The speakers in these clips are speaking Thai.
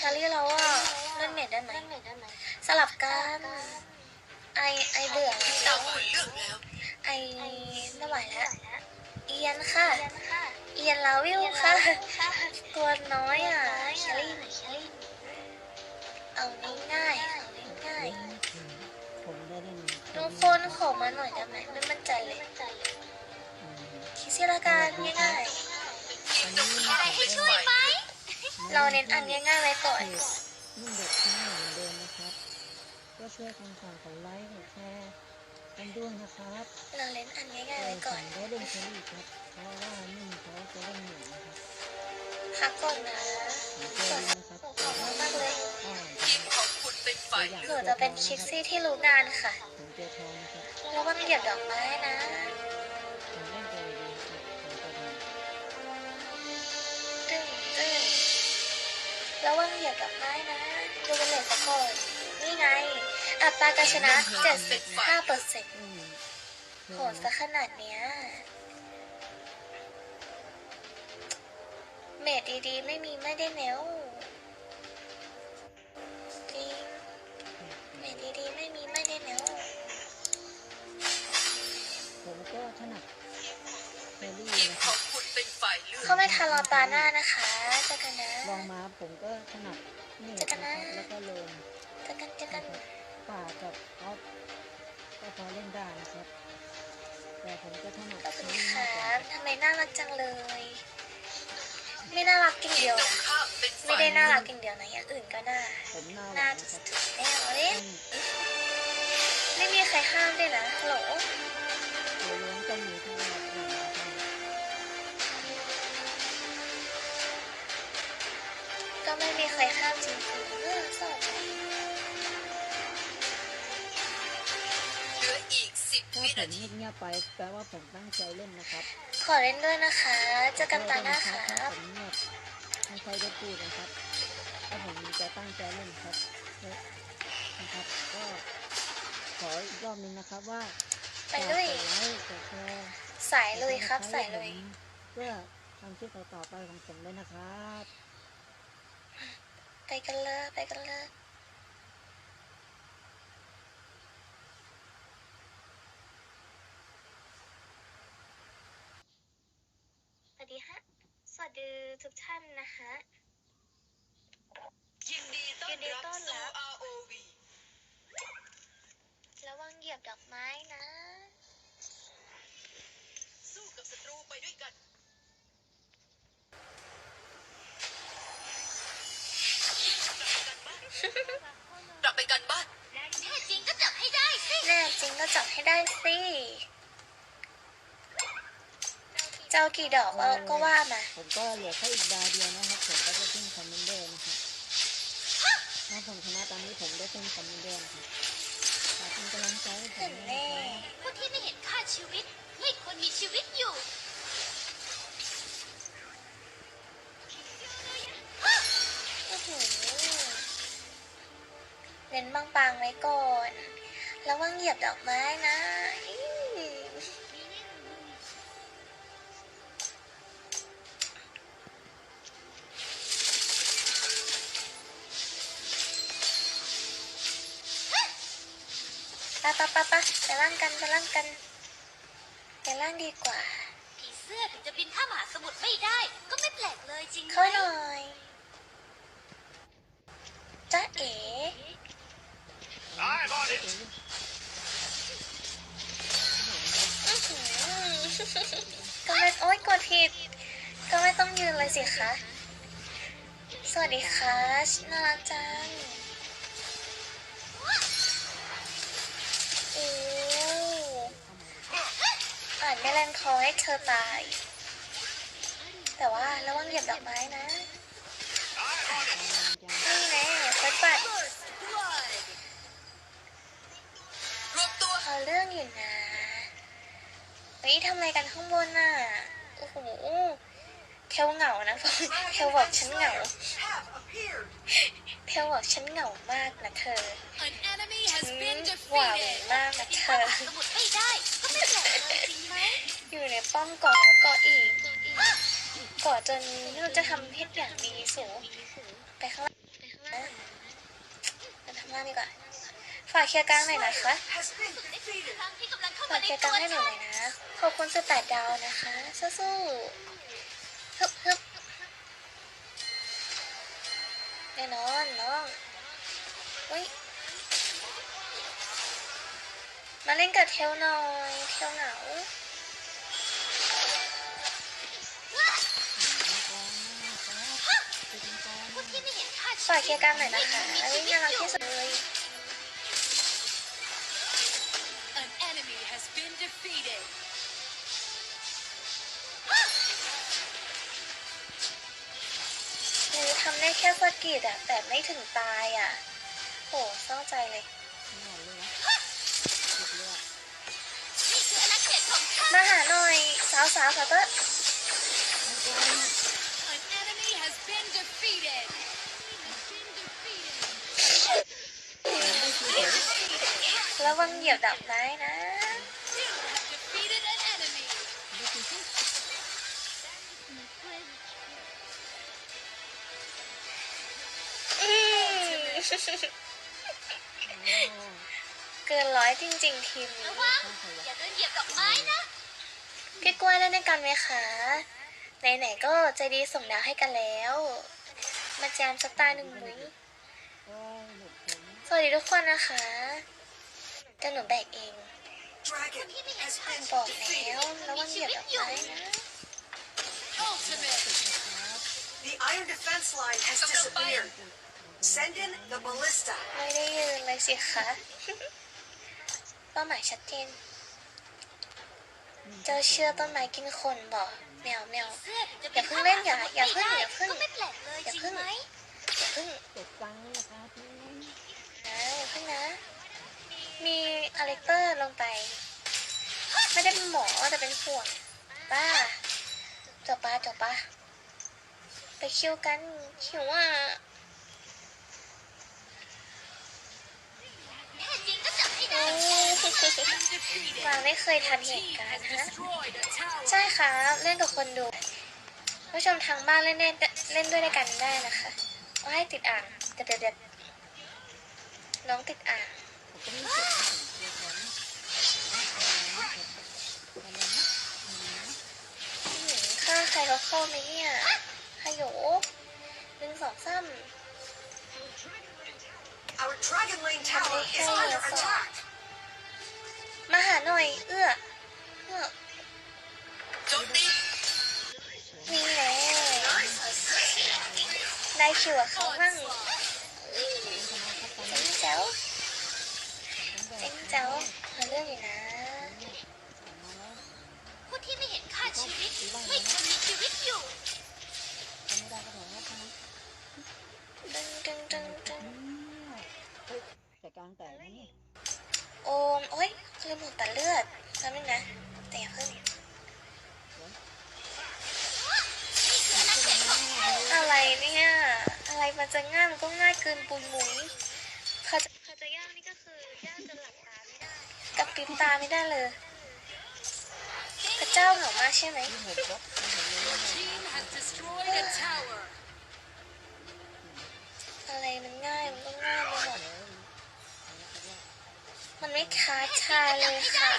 แคลรี่แล้วอะเล่นเมดได้ไหมสลับกันไอไอเบื่อตามคุณเลือกแล้วไอไม่ไหวแล้วเอียนค่ะ เอียนลาวิวค่ะ ตัวน้อยอะแคลรี่หนแคลรี่เอาง่ายๆเอาง่ายๆทุกคนขอมาหน่อยได้ไหมไม่มั่นใจเลยคิดสิละกันง่ายตอนนี้ผม เราเน้นอันง่ายๆไว้ก่อนนุ่งเด็กที่เหมือนเดิมนะครับ ก็ช่วยกันฝากกดไลค์กดแชร์กันด้วยนะครับเราเน้นอันง่ายๆแต่ไว้ผก่อนมได้เล่นแครี่ครับเพราะว่านุ่งเขาจะเล่นหนูนะครับพักก่อนนะผมเจอนะครับขอบคุณมากเลยอ่าของคุณเป็นฝ่ายหเลืนูอกจะเป็นคิกซี่ที่รู้งานค่ะผมเจอทองนะครับระวังเหยียบดอกไม้นะ ระวังเหยียบดอกไม้นะดูเป็นเลสก่อนนี่ไง อัตราการชนะ 75เปอร์เซ็นต์อืมโหดซะขนาดเนี้ย เมดดีๆ ไม่มีไม่ได้เนวจริงเมดดีๆ ไม่มีไม่ได้เนวผมก็ถนัดแครี่นะคขรัอบงคุณเป็นฝ่ายเลือกเข้าไม่ทันรอตาหน้านะคะ เจอกันนะ ลองมาผมก็ถนัดเมจนะครับแล้วก็โลนเจอกันเจอกันป่ากับออฟก็พอเล่นได้นะครับ แต่ผมก็ถนัดขอบคุณนี้คมากกรัว่าบทำไมน่ารักจังเลย ไม่น่ารักกิ่งเดียวตรงนะข้ามเป็นไม่ฝ่ายได้น่ารักกิ่งเดียวนะอย่างอื่นก็น่าผมหน้าหน่าวานจะนะครับสุดๆแน่เลยอืมไม่มีใครห้ามด้วยนะฮัลโหล ไม่มีใครห้ามจริงๆเออสอบเหลืออีกสิบถ้าวิผนามที เงียบๆไปแปลว่าผมตั้งใจเล่นนะครับขอเล่นด้วยนะคะเจอกันตาหน้าคขอรัโทษบด้วยนะครับถ้าผมเงียบไม่ค่อยได้พูดนะครับถ้าผมจะตั้งใจเล่นครับนะครับ ก็ขออีกรอบหนึงนะครับว่าไปลุยฝากกดไลค์กดแชร์ สายลุยครับสายลุย เพื่อทำคลิปต่อๆไปของผมด้วยนะครับ ไปกันเลยไปกันเลยสวัสดีฮะ สวัสดีทุกท่านนะฮะ ยินดีต้อนยินดีรับต้อนรัสู่บ ROV ระวังเหยียบดอกไม้นะ สู้กับศัตรูไปด้วยกัน กลับไปกันบ้านแน่จริงก็จับให้ได้สิแน่จริงก็จับให้ได้สิ เจ้ากี่ดอกก็ก็ว่ามา ผมก็เหลือแค่อีกดาวเดียวนะครับผมก็จะขึ้นคอมเมนเดอร์นะครับถ้าผมชนะตอนนี้ผมได้ขึ้นคอมเมนเดอร์นะครับฝากเป็นกำลังใจให้ผเห็มนด้วยแน่นะครับผู้ที่ไม่เห็นค่าชีวิต ไม่ควรมีชีวิตอยู่ อื้อหือ เน้นบางๆไว้ก่อนระวังเหยียบดอกไม้นะปะปะปะปะไปล่างกันไปล่างกันไปล่างดีกว่าผีเสื้อถึงจะบินข้ามหาสมุทรไม่ได้ ก็ไม่แปลกเลยจริงไหมเข้าหน่อยจ้าเอ๋อื้อหือ ก็ไม่โอ๊ยกดผิด ก็ไม่ต้องยืนเลยสิคะ สวัสดีค่ะน่ารักจังโอ้อ่านไม่แรงคอให้เธอตาย แต่ว่าระวังเหยียบดอกไม้นะ นี่แน่เฟิร์สบัต อาเรื่องอยู่นะเฮ้ยทำอะไรกันข้างบนน่ะ โอ้โหเทลเหงานะเทลบอกฉันเหงาเทลบอกฉันเหงามากนะเธอ An enemy has อืม been หวาน defeated มากนะบินเธข้ามอมหาสมุทรไม่ได้ก็ไม่แปลกเลยจริงไหมอยู่ในป้อมก่อนแล้วก็อีกก่อนจนไม่รู้จะทำเพชรอย่างดีสูงไปข้างล่างข้างล่างดีกว่าฝากเคลียร์กลางหน่อยนะคะ has been ได้ถึง defeated. ครั้งที่กำลังเข้าฝามากในเคลียร์กตัลางวให้หนูฉัหนน่อยนะ ขอบคุณสแตทดาวนะคะ สู้ๆฮึบฮึบแน่นอนน้องอุ้ยมาเล่นกับเทลหน่อย เทลเหงาพวกที่ไม่เห็นค่าฝากเคลียร์กลางหน่อยนะคะเอ้ยน่ารักที่สุดเลย ทำได้แค่สะกิดอะแต่ไม่ถึงตายอะโหเศร้าใจเลยไม่ไหวเลยวะสุดเลยอะนี่คืออาณาเขตของข้ามาหาหน่อยสาวสาวสาวเตอร์ An enemy has been defeated. ระวังเหยียบดับไม้นะ เกินร้อยจริง ๆ ทีมนี้ระวังอย่าเดินเหยียบดอกไม้นะพี่กล้วยเล่นด้วยกันไหมคะไหนๆก็ใจดีส่งดาวให้กันแล้ว มาแจมสักตาหนึ่งมุ้ยโอ้ยหลุดผมสวัสดีทุกคนนะคะจะหนูแบกเอง Dragon has been บอกแล้วระวังเหยียบดับไม้นะ ultimate. The iron defense line has disappeared. Send in the ballista. ไม่ได้ยืนเลยสิคะเป้าหมายชัดเจนเจ้าเชื่อต้นไม้กินคนบอกแมวแมวอย่าเพิ่งเล่นอย่าอย่าเพิ่งอย่าเพิ่งก็ไม่แปลกเลยอย่าเพิ่งอย่าเพิ่งเจ็บจังเลยครับพี่นะอย่าเพิ่งนะ มีอเล็กเตอร์ลงไป ไม่ได้เป็นหมอแต่เป็นห่วงป้าจบป้าจบป้าไปคิวกันคิวว่า แน่จริง ก็จับให้โอ้ได้วางไม่เคยทันเหตุการณ์ฮะ ใช่ค่ะเล่นกับคนดู ผู้ชมทางบ้านเล่นเล่นด้วยกันได้นะคะว่าให้ติดอ่างเดี๋ยวเดี๋ยวเดี๋ยวน้องติดอ่างข้าใครเขาเข้าไหมเนี่ยฮัลโหลหนึ่งสองสาม Our Dragon Lane tower is under attack. มาหาหน่อย เอื้อเอื้อโจมตีนี่แหละได้คิวกับเขามั่งเจ๋งเจ๋วเจ๋งเจ๋วมาเรื่องอยู่นะผู้ที่ไม่เห็นค่าชีวิตไม่ควรมีชีวิตอยู่ทำไม่ได้ก็ถอยครับนะดึงดึงดึงดึงเฮ้ยแต่กลางแต่โอมโอ้ย ลืมหมดแต่เลือดแป๊บนึงนะ แต่อย่าเพิ่งอะไรเนี่ย อะไรมันจะง่ายมันก็ง่ายเกินปุยมุ้ยเขาจะเขาจะยากนี่ก็คือยากจนหลับตาไม่ได้กับปิดตาไม่ได้เลยพระเจ้าเหงามากใช่ไหมอะไรมันง่ายมันก็ง่ายไปหมด มันไม่ค้าชาเลยค่ะ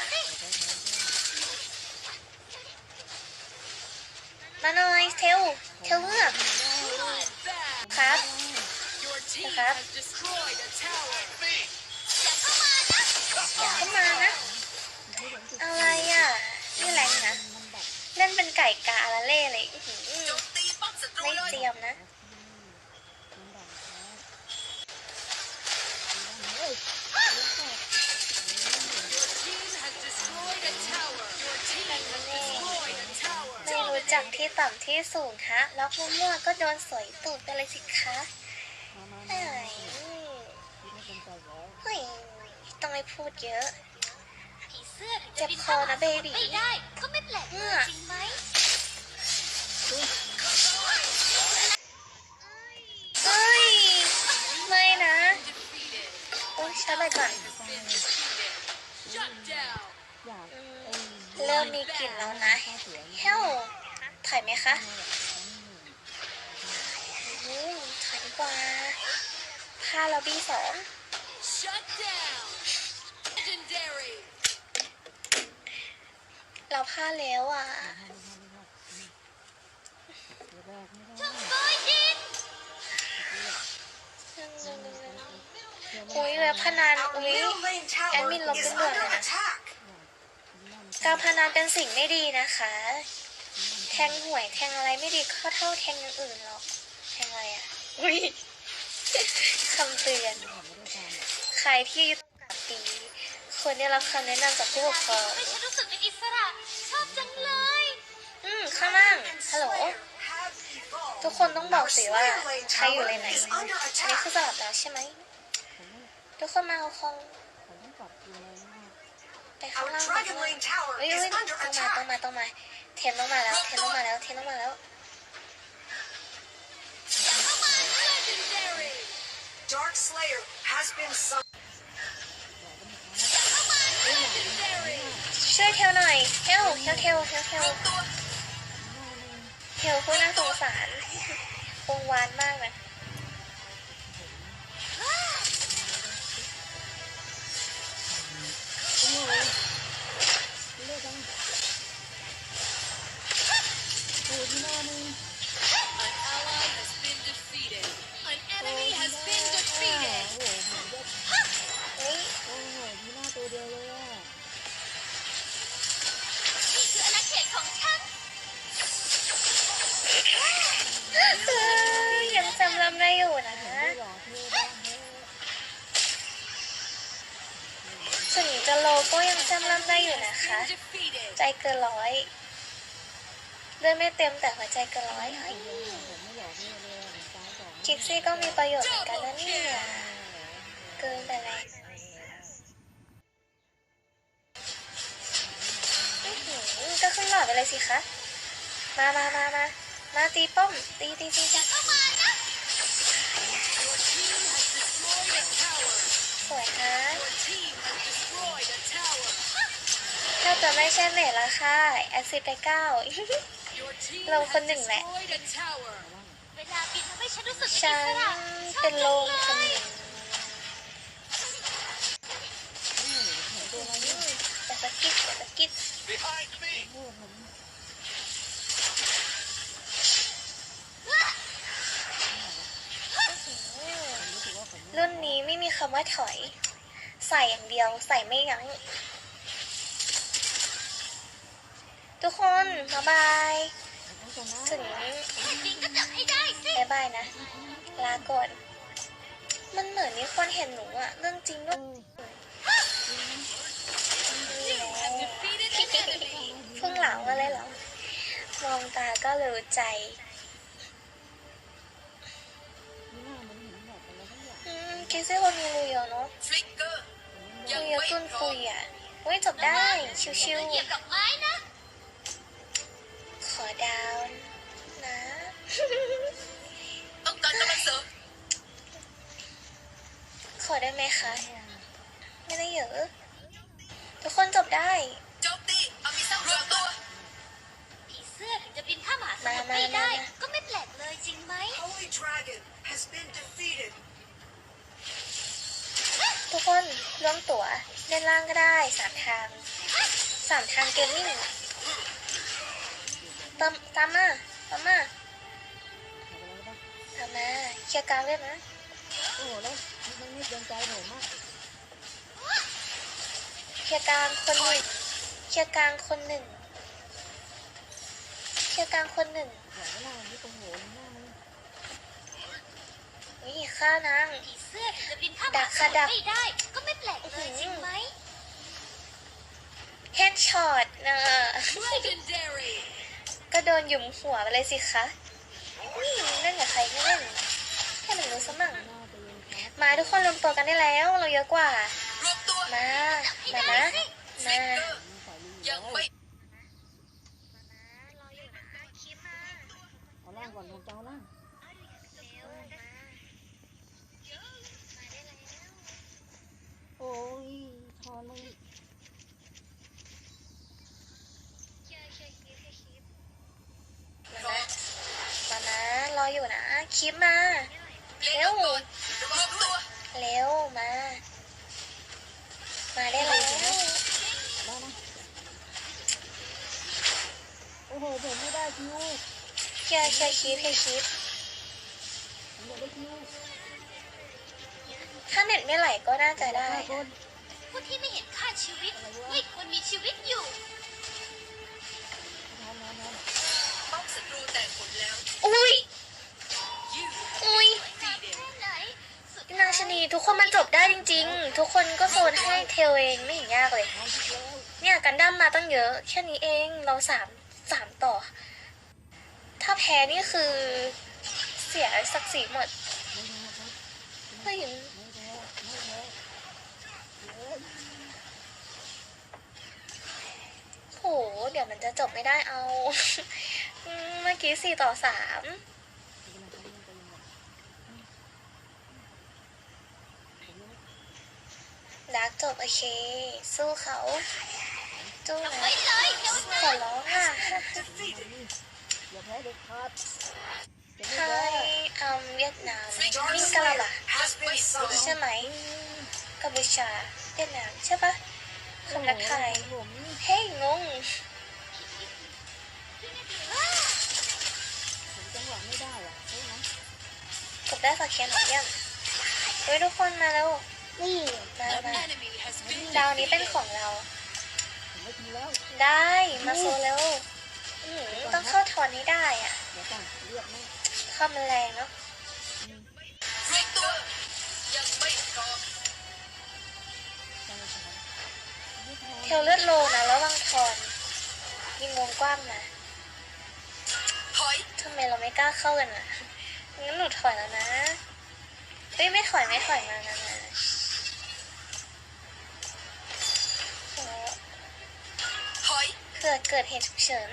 มาหน่อยเทลเทลเมือก Bloodbath. ครับอย่าเข้ามานะอะไรอะนี่แรงนะนแบบเล่นเป็นไก่กาละเล่เลยอื้อหือโจมตีป้อมศัตรูไม่เลยเตรียมนะ มันแบบเฮ้ย Your team has destroyed a tower. Your team has destroyed a tower. ไม่รู้จัก ที่ต่ำที่สูงฮะล็อกมั่วๆก็โดนสวยตูดไปเลยสิคะมามาเอ้มายไม่เป็นใจแล้วเฮ้ยต้องไม่พูดเยอะผีเสื้อถึงจะบินเข้าหาสมุทรไม่ได้ก็ไม่แปลกเลยจริงไหมเฮ้ย ไม่นะ Defeated. โอ้ยชัดไปก่อน Been defeated. Shut down. อยากอืมเอ้ยเริ่มมีกลิ่นแล้วนะข้าวสวยเฮล ถอยไหมคะอืมถอยดีกว่าพาเราบีสอง Shut down. Legendary. เราพลาดแล้วอะเดี๋ยวแรกไม่ได้บอยดินอุ้ยเว็บพนัน Our อุ้ย middle lane tower Admin log is bên đường under này nè. attack. การพนันเป็นสิ่งไม่ดีนะคะแท งหวยแทงอะไรไม่ดีก็เท่าแทงอย่างอื่นหรอก แทงอะไรอะอุ้ยคำเตือน ใครที่อายุต่ำกว่าปีควรได้รับคำแนะนำจากผู้ปกครองไม่ฉันรู้สึกเป็นอิสระชอบจังเลย อืมข้างล่างฮัลโหล Have evolved. ทุกคนต้องบอก Our สิว่า Slayer Lane ใครอยู่ tower เลนไหน is under อันนี้ attack. คือสลับแล้วใช่ไหม ทุกคนมาเอาคองผมต้องปรับตัวอะไรมากไปข้าง Our ล่างไป Dragon ข้างล่าง Lane tower เฮ้ย is เฮ้ย under ต้องมาต้อง attack. มาต้องมา เทนต้องมาแล้ว เทนต้องมาแล้ว เทนต้องมาแล้ว Legendary. Dark Slayer has been summoned. Legendary. ช่วยเทลหน่อย เทลเทลเทลเทลเทลเทลผู้น่าสงสารวงวานมากนะ ยังจำลำได้อยู่นะไม่หล่อเท่บ้าเฮ้ยถึงจะโลก็ยังจำลำได้อยู่นะคะ ใจเกินร้อย เลือดไม่เต็มแต่หัวใจกินร้อยหล่อเท่เลยอะผมตายก่อนคิกซี่ก็มีประโยชน์เหมือนกันนะเนี่ยเกินไปเลยก็ขึ้นหลอดไปเลยสิคะ มามามามามาตีป้อม ตีตีตีตีเข้ะสวยฮะถ้าจะไม่ใช่เมทละค่ะแอซิดไปเก้า เราคนหนึ่งแหละ เวลาบินทำให้ฉันรู้สึกเป็นฉันเป็นโลงคนหนึ่งแต่ตะกิดแต่ตะกิดรุ่นนี้ไม่มีคำว่าถอย ใส่อย่างเดียวใส่ไม่ยั้ง ทุกคนบ๊ายบายต้องชนะถึงจริงก็จับให้ได้สิบ๊ายบายนะ ลาก่อน มันเหมือนมีคนเห็นหนูอะเรื่องจริงด้วย You have defeated an enemy. เพิ่งเหลามาเลยเหรอ มองตาก็รู้ใจนี่หน้ามันเห็นแบบอะไรทั้งอย่างอืมคิดซี่คนมีลุยเยอะเนาะ Flicker. ลุยเยอะตุนปุยอะเฮ้ยจบได้ ชิวเหยียบดอกไม้นะๆขอ ดาวนะต้องการกำลังเสริมขอได้ไหมคะ ไม่ได้เยอะ ทุกคนจบได้ โจมตีเอามีซ้ำรวมตัวผีเสื้อถึงจะบินข้ามหาสมุทรมาไม่มาได้มาก็ไม่แปลกเลยจริงไหม Holy Dragon has been defeated. ทุกคนร่วมตั๋วเล่นล่างก็ได้สามทางสามทางเกมมิ่ง ตามามมาตามมาทำอะไรบ้างตามมาเคลียร์กลางด้วยนะโอ้โหแล้วมันไม่เกรงใจผมมากเคลียร์กลางคนหนึ่งเคลียร์กลางคนหนึ่งเคลียร์กลางคนหนึ่งบอกว่าหน้าที่ตรงหัวหน้ามันนี่ฆ่านางผีเสื้อจะบินข้ามดักสค่ะดักไม่ได้ ก็ไม่แปลกเลยจริงไหมเฮดช็อตนะ ก็โดนหยุมหัวไปเลยสิคะนี่เล่นกับใครไม่เล่นแค่หนึ่งรู้สมั่งหน้าตัวเองครับมาทุกคนรวมตัวกันได้แล้ว เราเยอะกว่ารวมตัวมาให้มาได้นะสิมามีฝ่ายลียังไม่เอาล่างก่อนผมจะเอาล่างโอ้ยทอนมึง มานะมานะ รออยู่นะ คลิปมาเล่นเอาก่อนรวมตัวเร็วมา มาได้แล้วได้นะโอ้โหผมไม่ได้คิวเฮียเฮียคิดเฮียคิดผมอยากได้คิวถ้าเน็ตไม่ไหลก็น่าจะได้ห้าคนผู้ที่ไม่เห็นค่าชีวิตไม่ควรมีชีวิตอยู่ทำงานทป้อมศัตรูแตกหมดแล้ว อุ้ย ทุกคนมันจบได้จริง ๆ ทุกคนก็โซนให้เทลเองไม่เห็นยากเลย เนี่ยกันดั้มมาตั้งเยอะ แค่นี้เองเราสามสามต่อ ถ้าแพ้นี่คือเสียศักดิ์ศรีหมดไม่เฮ้ยไม่แพ้ไม่แพ้เอ้โหเดี๋ยวมันจะจบไม่ได้เอา เมื่อกี้สี่ต่อสาม เป็นไงครับเป็นไงผมนะ ดักจบโอเค สู้เขาจู้นะไว้เลยเดี๋ยวขอร้องอะอย่าแพ้เด็ดขาดจะไทไม่แพ้ยอืมเวียดนาม Dark นิ่งกันแล้ว Slayer ล่ะ has been ใช่ summoned. ไหมกัมพูชาเวียดนามใช่ปะคำนักไทยผมนี่เฮ้ยงงผมจังหวะไม่ได้อะใช่ไหมกดได้ฝากเคียนหน่อยเยี่ยมเฮ้ยทุกคนมาแล้ว นี่มา An มา enemy has been ดาวนี้เป็นของเราผมไม่กินแล้วได้มาโซเร็วอื้อหือต้องเข้าทอนให้ได้อะเดี๋ยวก่อนเรียกไหมเข้ามันแรงเนาะเรียกตัวยังไม่พร้อมใช่ใช่ไม่แพ้เทลเลือดโลนะระวังทอนยิงวงกว้างมาถอยทำไมเราไม่กล้าเข้ากันอะงั้นหนูถอยแล้วนะเฮ้ยไม่ถอยไม่ถอยมานะ เกิดเกิดเหตุฉุกเฉิน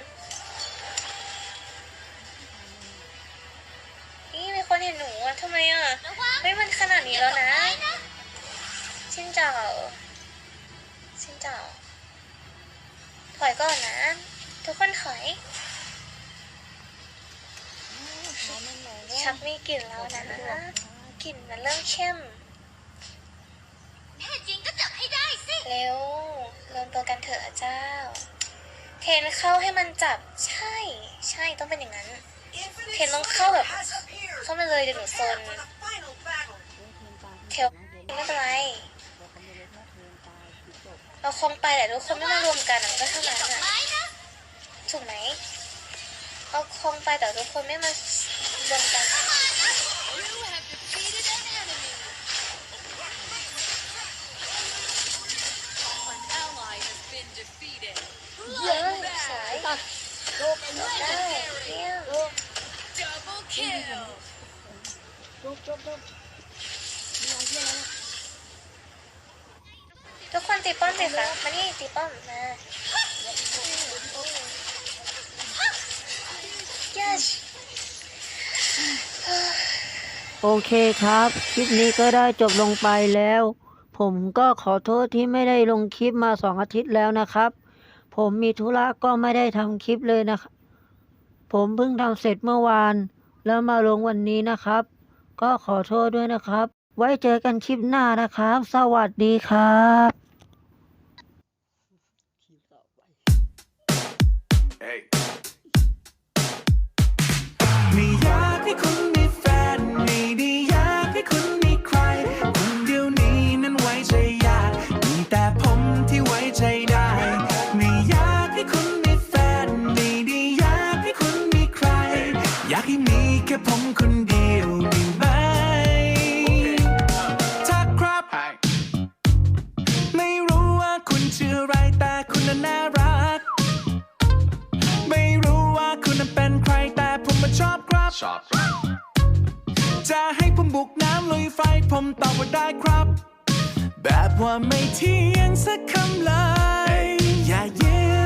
นี่มีคนเห็นหนูอะทำไมอะระวังเฮ้ยมันขนาดนี้แล้วนะไม้นะชินเจ้าชินเจ้าถอยก่อนนะ ทุกคนถอยทำมันหน่อยนะชักมีกลิ่นแล้วนะกลิ่นมันเริ่มเข้มแน่จริงก็จับให้ได้สิ เร็วรวมตัวกันเถอะเจ้า เทนเข้าให้มันจับ ใช่ ใช่ต้องเป็นอย่างนั้น Infinite Thiên Long Slayer khâu à? has appeared. เข้ามาเลยเดี๋ยวหนูโซนเทลไม่เป็นไรเขาไม่เอจบเราคงไปแต่ทุกคนไม่มารวมกันมันก็เท่านั้นอะไม้นะถูกไหมเราคงไปแต่ทุกคนไม่มารวมกัน ทุกคนตีป้อมสิคะมานี่ตีป้อมมา yes โอเคครับ คลิปนี้ก็ได้จบลงไปแล้ว ผมก็ขอโทษที่ไม่ได้ลงคลิปมาสองอาทิตย์แล้วนะครับ ผมมีธุระก็ไม่ได้ทำคลิปเลยนะครับผมเพิ่งทำเสร็จเมื่อวาน แล้วมาลงวันนี้นะครับ ก็ขอโทษด้วยนะครับ ไว้เจอกันคลิปหน้านะครับ สวัสดีครับ Hey. ไม่อยากให้คุณมีแฟนไม่ได้อยากให้คุณมีใคร คนเดียวนี้นั้นไว้ใจยากมีแต่ผมที่ไว้ใจได้ ไม่อยากให้คุณมีแฟนไม่ได้อยากให้คุณมีใคร อยากให้มีแค่ผมคนเดียวได้ไหม จะให้ผมบุกน้ำลุยไฟผมตอบว่าได้ครับ แบบว่าไม่เที่ยงสักคำเลยอย่าเย้